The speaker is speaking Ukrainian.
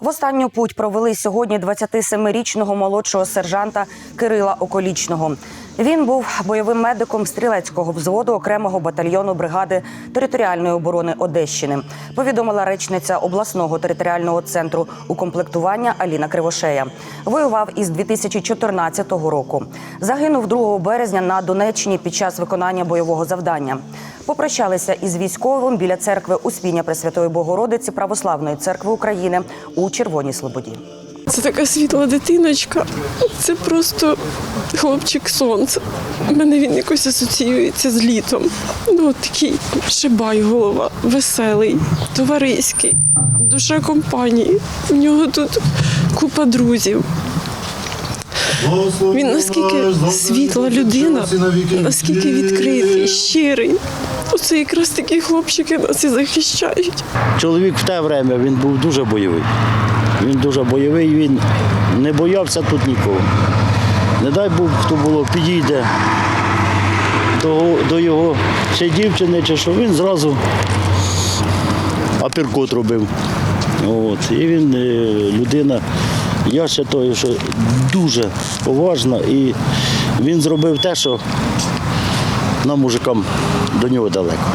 В останню путь провели сьогодні 27-річного молодшого сержанта Кирила Околічного. Він був бойовим медиком стрілецького взводу окремого батальйону бригади територіальної оборони Одещини. Повідомила речниця обласного територіального центру укомплектування Аліна Кривошея. Воював із 2014 року. Загинув 2 березня на Донеччині під час виконання бойового завдання. Попрощалися із військовим біля церкви Успіння Пресвятої Богородиці Православної церкви України у Червоній Слободі. Це така світла дитиночка. Це просто хлопчик сонце. У мене він якось асоціюється з літом. Ну, от такий шибай голова, веселий, товариський, душа компанії. У нього тут купа друзів. Він наскільки світла людина, наскільки відкритий, щирий. Оце якраз такі хлопчики нас і захищають. Чоловік в те время він був дуже бойовий. Він дуже бойовий, він не боявся тут нікого. Не дай Бог, хто було, підійде до, до його чи дівчини, чи що, він зразу апіркот робив. От. І він е, людина, я вважаю, що дуже поважна, і він зробив те, що нам, мужикам, до нього далеко.